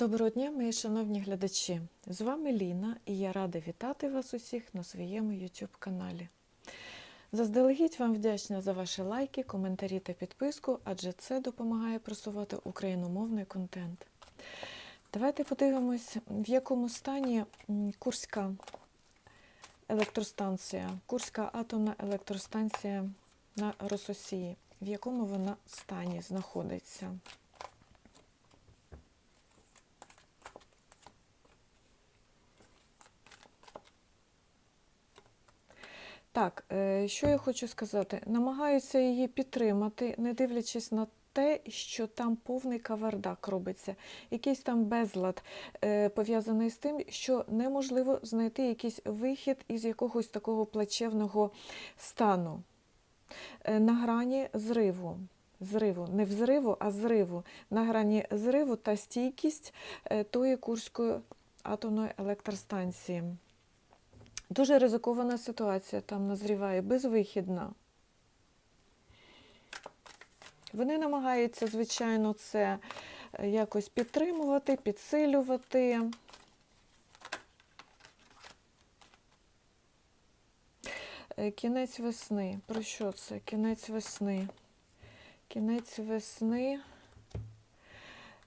Доброго дня, мої шановні глядачі! З вами Ліна і я рада вітати вас усіх на своєму YouTube каналі. Заздалегідь вам вдячна за ваші лайки, коментарі та підписку, адже це допомагає просувати україномовний контент. Давайте подивимось, в якому стані Курська електростанція, Курська атомна електростанція на Рососії, в якому вона стані знаходиться. Так, е, що я хочу сказати? Намагаюся її підтримати, не дивлячись на те, що там повний кавардак робиться, якийсь там безлад е, пов'язаний з тим, що неможливо знайти якийсь вихід із якогось такого плачевного стану Е, на грані зриву. Зриву, не взриву, а зриву. На грані зриву та стійкість тої Курської атомної електростанції. Дуже ризикована ситуація там назріває, безвихідна. Вони намагаються, звичайно, це е, якось підтримувати, підсилювати. Е, Кінець весни. Про що це? Кінець весни. Кінець весни.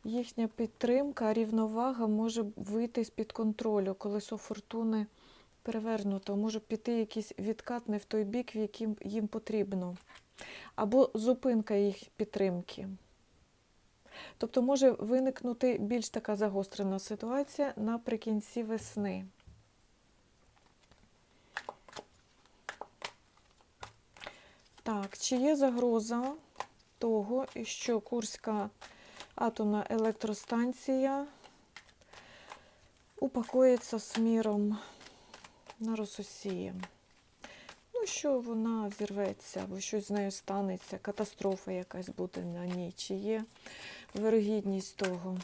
Їхня підтримка, рівновага може вийти з-під контролю, колесо фортуни перевернуто, може піти якийсь відкат не в той бік, в яким їм потрібно, або зупинка їх підтримки. Тобто може виникнути більш така загострена ситуація наприкінці весни. Так, чи є загроза того, що Курська атомна електростанція упакується міром на Рососії? Ну, що вона зірветься, або щось з нею станеться, катастрофа якась буде на ній, чи є вирогідність того.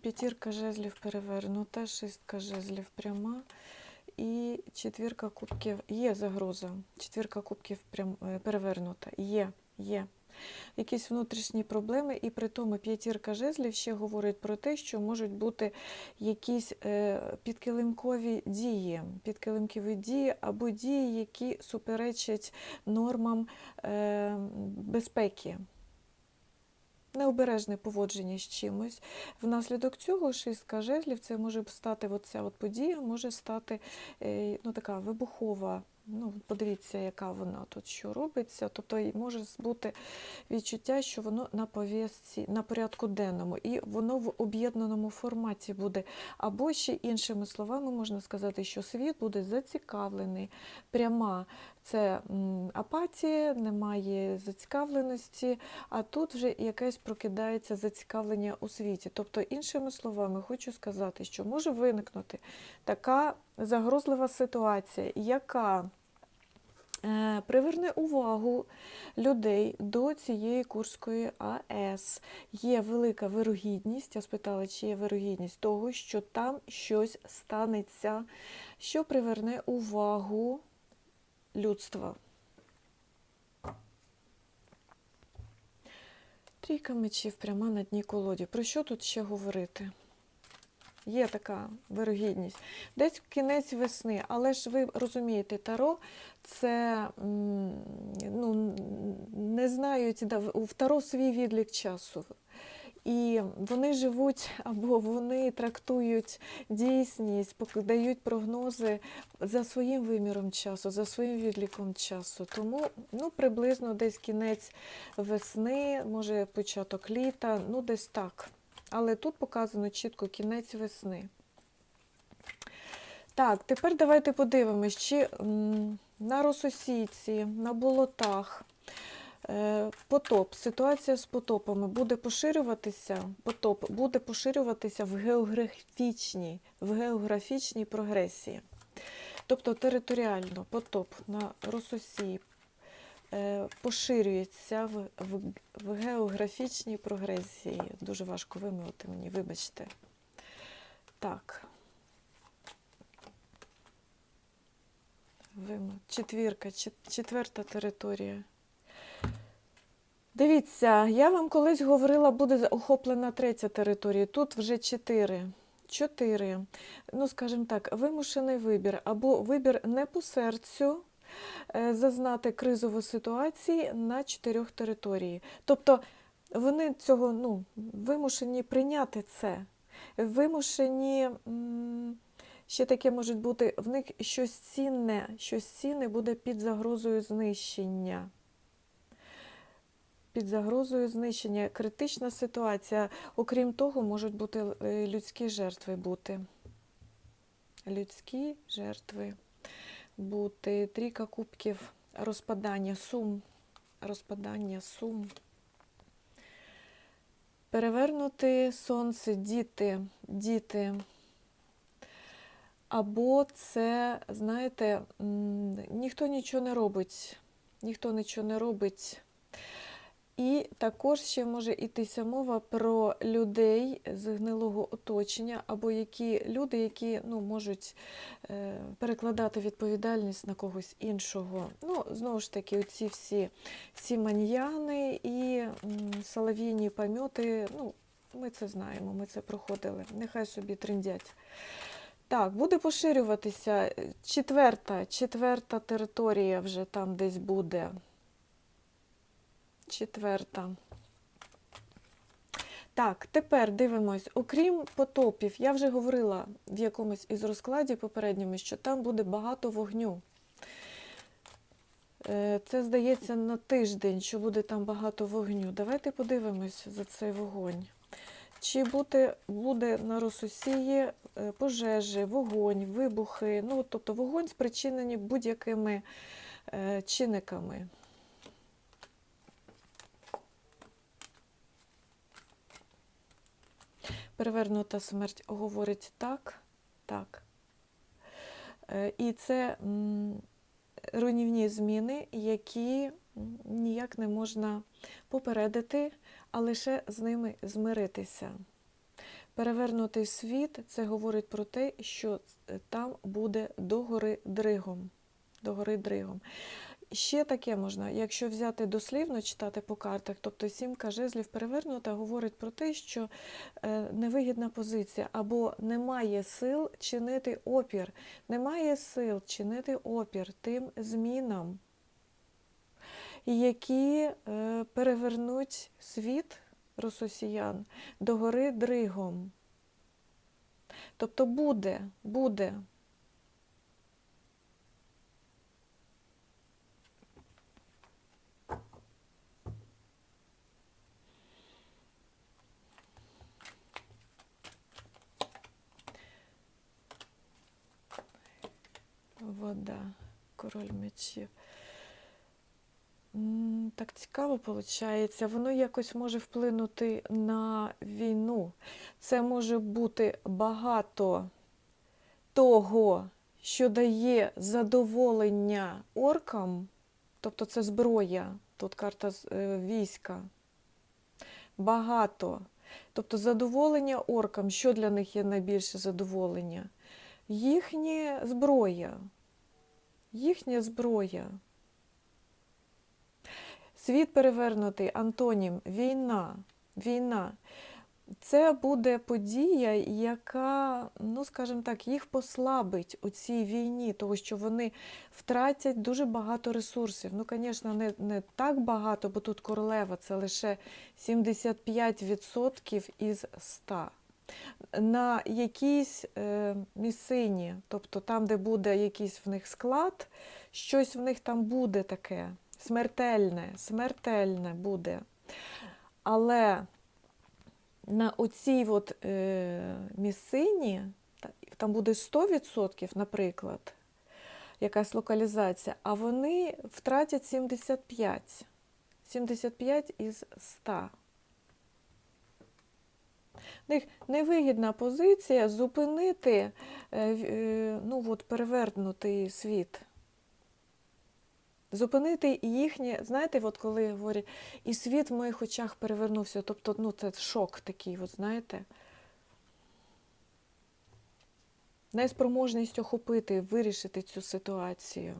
П'ятірка жезлів перевернута, шістка жезлів пряма. І четвірка кубків є загроза. Четвірка кубків прям е, перевернута. Є, є. Якісь внутрішні проблеми, і при тому п'ятірка жезлів ще говорить про те, що можуть бути якісь е, підкилимкові дії, підкилимкові дії або дії, які суперечать нормам е, безпеки. Необережне поводження з чимось. Внаслідок цього шістка жезлів це може стати оця от подія, може стати е, ну, така вибухова. Ну, подивіться, яка вона тут що робиться. Тобто може бути відчуття, що воно на пов'язці, на порядку денному, і воно в об'єднаному форматі буде. Або ще іншими словами можна сказати, що світ буде зацікавлений. Пряма це апатія, немає зацікавленості, а тут вже якесь прокидається зацікавлення у світі. Тобто, іншими словами, хочу сказати, що може виникнути така загрозлива ситуація, яка е, приверне увагу людей до цієї Курської АЕС. Є велика вирогідність, я спитала, чи є вирогідність того, що там щось станеться, що приверне увагу людства. Трійка мечів пряма на дні колоді. Про що тут ще говорити? Є така вирогідність. Десь кінець весни, але ж ви розумієте, Таро це ну, не знають, в Таро свій відлік часу. І вони живуть або вони трактують дійсність, дають прогнози за своїм виміром часу, за своїм відліком часу. Тому ну, приблизно десь кінець весни, може початок літа, ну десь так. Але тут показано чітко кінець весни. Так, тепер давайте подивимось, чи на рососійці, на болотах е, потоп, ситуація з потопами буде поширюватися, потоп буде поширюватися в географічній, в географічній прогресії. Тобто територіально потоп на Рососії поширюється в, в, в географічній прогресії. Дуже важко вимовити мені, вибачте. Так. Четвірка, четверта територія. Дивіться, я вам колись говорила, буде охоплена третя територія. Тут вже чотири. Чотири. Ну, скажімо так, вимушений вибір або вибір не по серцю. Е, Зазнати кризову ситуації на чотирьох території. Тобто вони цього ну, вимушені прийняти це. Вимушені ще таке може бути, в них щось цінне, щось цінне буде під загрозою знищення під загрозою знищення. Критична ситуація. Окрім того, можуть бути е, людські жертви бути. Людські жертви бути. Трійка кубків, розпадання, сум, розпадання, сум. Перевернути сонце, діти, діти. Або це, знаєте, ніхто нічого не робить. Ніхто нічого не робить. І також ще може йтися мова про людей з гнилого оточення, або які люди, які ну, можуть е, перекладати відповідальність на когось іншого. Ну, знову ж таки, оці всі, всі маньяни і м, солов'їні пам'яти, ну, ми це знаємо, ми це проходили. Нехай собі триндять. Так, буде поширюватися четверта, четверта територія вже там десь буде. Четверта. Так, тепер дивимось, окрім потопів, я вже говорила в якомусь із розкладів попередньому, що там буде багато вогню. Е, Це здається на тиждень, що буде там багато вогню. Давайте подивимось за цей вогонь. Чи буде, буде на Рососії е, пожежі, вогонь, вибухи, ну, тобто вогонь спричинені будь-якими е, чинниками. Перевернута смерть говорить так, так. Е, І це руйнівні зміни, які ніяк не можна попередити, а лише з ними змиритися. Перевернутий світ це говорить про те, що е, там буде догори дригом. Догори дригом. Ще таке можна, якщо взяти дослівно читати по картах, тобто сімка жезлів перевернута говорить про те, що е, невигідна позиція або немає сил чинити опір, немає сил чинити опір тим змінам, які е, перевернуть світ рососіян догори дригом. Тобто буде, буде. Вода, король мечів. Так цікаво виходить. Воно якось може вплинути на війну. Це може бути багато того, що дає задоволення оркам, тобто це зброя, тут карта е, війська. Багато. Тобто задоволення оркам, що для них є найбільше задоволення? Їхня зброя. Їхня зброя. Світ перевернутий, антонім, війна. Війна. Це буде подія, яка, ну скажімо так, їх послабить у цій війні, тому що вони втратять дуже багато ресурсів. Ну, звісно, не, не так багато, бо тут королева це лише 75% із 100 на якійсь е, місцині, тобто там, де буде якийсь в них склад, щось в них там буде таке смертельне, смертельне буде. Але на оцій от, е, місцині, там буде 100%, наприклад, якась локалізація, а вони втратять 75. 75 із 100. Них невигідна позиція зупинити е, е, ну, от, перевернутий світ. Зупинити їхнє, знаєте, от коли говорять, і світ в моїх очах перевернувся. Тобто, ну, це шок такий, от, знаєте. Неспроможність охопити, вирішити цю ситуацію,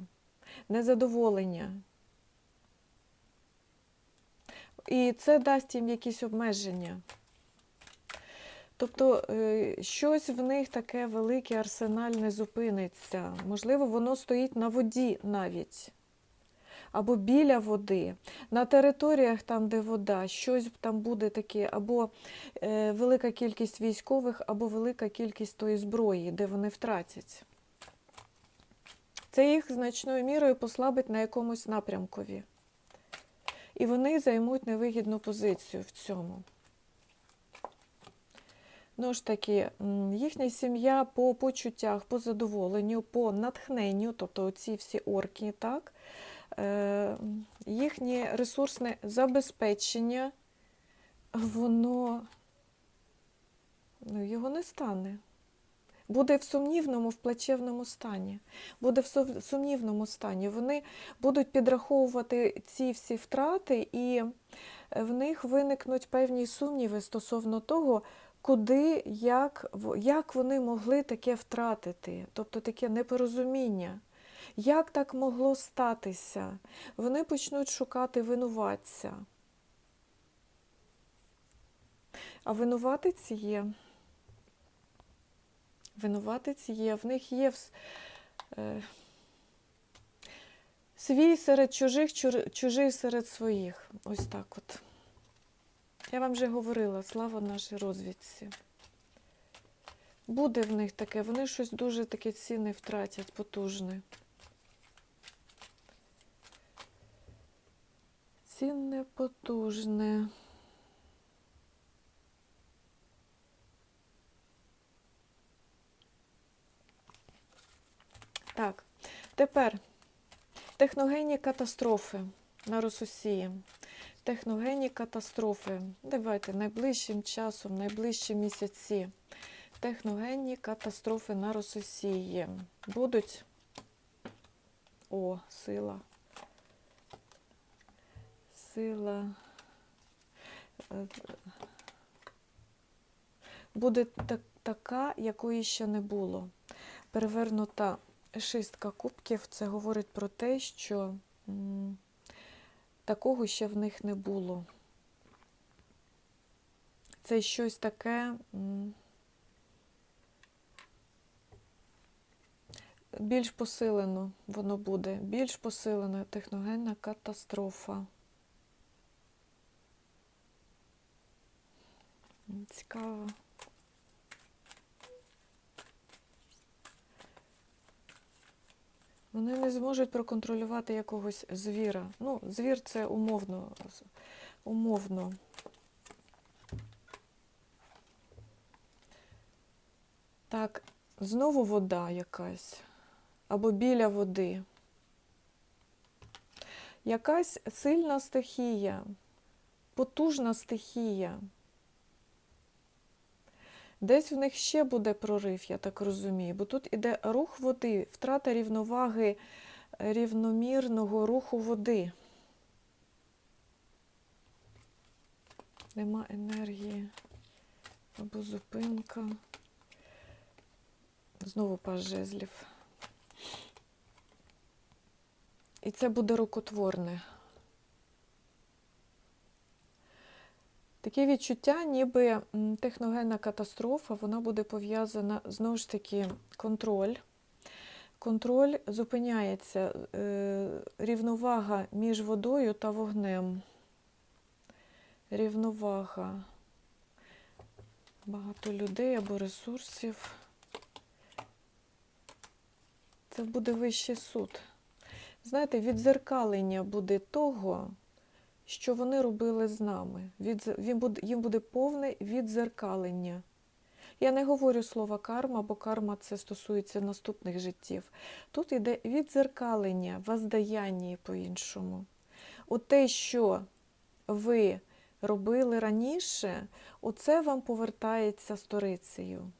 незадоволення. і це дасть їм якісь обмеження. Тобто е, щось в них таке велике арсенал не зупиниться. Можливо, воно стоїть на воді навіть. Або біля води, на територіях, там, де вода, щось там буде таке, або е, велика кількість військових, або велика кількість тої зброї, де вони втратять. Це їх значною мірою послабить на якомусь напрямкові. І вони займуть невигідну позицію в цьому. Ну ж таки, їхня сім'я по почуттях, по задоволенню, по натхненню, тобто оці всі орки, так, е, їхнє ресурсне забезпечення, воно ну, його не стане. Буде в сумнівному, в плачевному стані. Буде в сумнівному стані. Вони будуть підраховувати ці всі втрати, і в них виникнуть певні сумніви стосовно того, куди, як, як вони могли таке втратити, тобто таке непорозуміння. Як так могло статися? Вони почнуть шукати винуватця. А винуватець є. Винуватець є, в них є е, свій серед чужих, чужий серед своїх. Ось так от. Я вам вже говорила, слава нашій розвідці. Буде в них таке, вони щось дуже таке цінне втратять, потужне. Цінне, потужне. Так, тепер техногенні катастрофи на Росусії. Техногенні катастрофи. Давайте найближчим часом, найближчі місяці. Техногенні катастрофи на Росусії. Будуть. О, сила. Сила. Буде так, така, якої ще не було. Перевернута шістка кубків це говорить про те, що такого ще в них не було. Це щось таке більш посилено воно буде, більш посилена техногенна катастрофа. Цікаво. Вони не зможуть проконтролювати якогось звіра. Ну, звір це умовно. умовно. Так, знову вода якась. Або біля води. Якась сильна стихія, потужна стихія. Десь в них ще буде прорив, я так розумію, бо тут іде рух води, втрата рівноваги рівномірного руху води. Нема енергії або зупинка. Знову паж жезлів. І це буде рукотворне. Таке відчуття, ніби техногенна катастрофа, вона буде пов'язана знову ж таки контроль. Контроль зупиняється, е, рівновага між водою та вогнем. Рівновага. Багато людей або ресурсів. Це буде вищий суд. Знаєте, відзеркалення буде того, що вони робили з нами. Їм буде повне відзеркалення. Я не говорю слова карма, бо карма це стосується наступних життів. Тут йде відзеркалення, воздаяння по-іншому. От те, що ви робили раніше, оце вам повертається сторицею.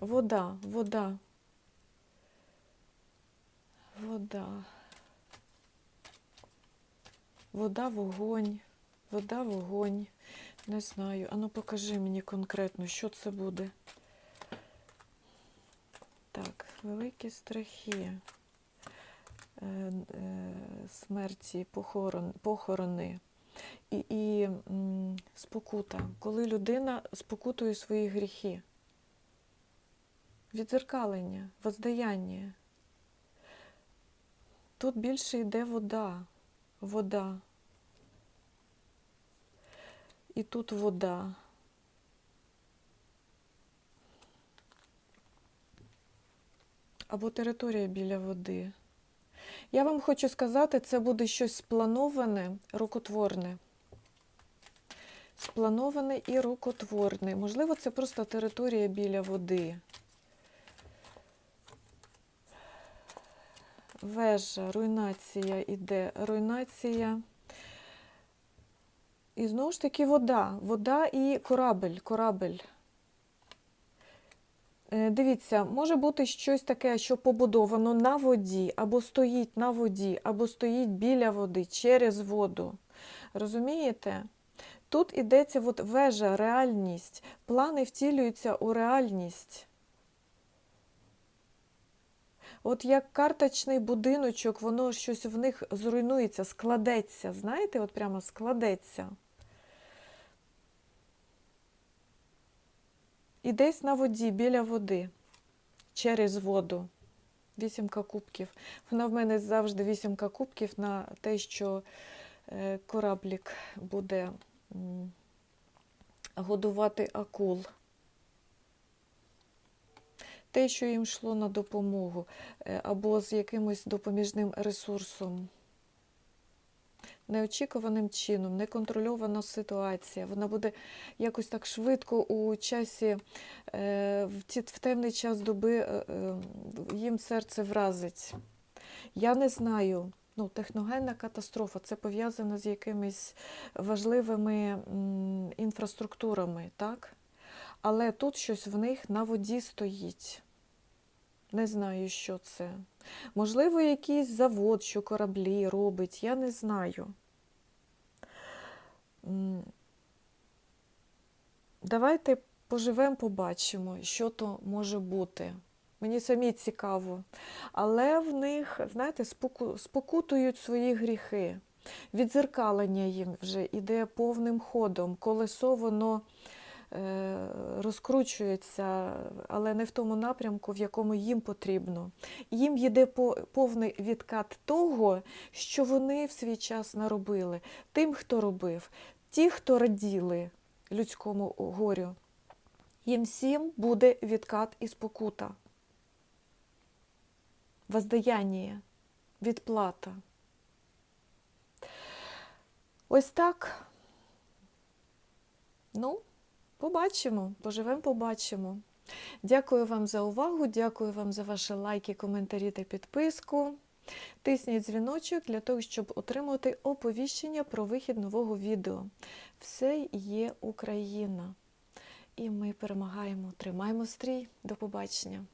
Вода, вода. Вода. Вода, вогонь. Вода, вогонь. Не знаю. Ану покажи мені конкретно, що це буде. Так, великі страхи. е, е, смерті, похорон, похорони і, і м, спокута, коли людина спокутує свої гріхи. Відзеркалення, воздаяння. Тут більше йде вода, вода. І тут вода. Або територія біля води. Я вам хочу сказати, це буде щось сплановане, рукотворне. Сплановане і рукотворне. Можливо, це просто територія біля води. Вежа, руйнація іде. Руйнація. І знову ж таки вода. Вода і корабель. корабель. Е, Дивіться, може бути щось таке, що побудовано на воді, або стоїть на воді, або стоїть біля води, через воду. Розумієте? Тут йдеться от вежа, реальність. Плани втілюються у реальність. От як карточний будиночок, воно щось в них зруйнується, складеться. Знаєте, от прямо складеться. І десь на воді, біля води, через воду. Вісімка кубків. Вона в мене завжди вісімка кубків на те, що е, кораблік буде годувати акул. Те, що їм йшло на допомогу, е, або з якимось допоміжним ресурсом. Неочікуваним чином, неконтрольована ситуація. Вона буде якось так швидко у часі, е, в темний час доби е, їм серце вразить. Я не знаю. Ну, техногенна катастрофа це пов'язано з якимись важливими інфраструктурами, так? Але тут щось в них на воді стоїть. Не знаю, що це. Можливо, якийсь завод, що кораблі робить, я не знаю. Давайте поживемо, побачимо, що то може бути. Мені самі цікаво. Але в них, знаєте, споку- спокутують свої гріхи. Відзеркалення їм вже іде повним ходом. Колесо воно е, розкручується, але не в тому напрямку, в якому їм потрібно. Їм йде повний відкат того, що вони в свій час наробили. Тим, хто робив, ті, хто раділи людському горю. Їм всім буде відкат і спокута. Воздаяння, відплата. Ось так. Ну, побачимо, поживемо, побачимо. Дякую вам за увагу, дякую вам за ваші лайки, коментарі та підписку. Тисніть дзвіночок для того, щоб отримати оповіщення про вихід нового відео. Все є Україна. І ми перемагаємо. Тримаємо стрій. До побачення.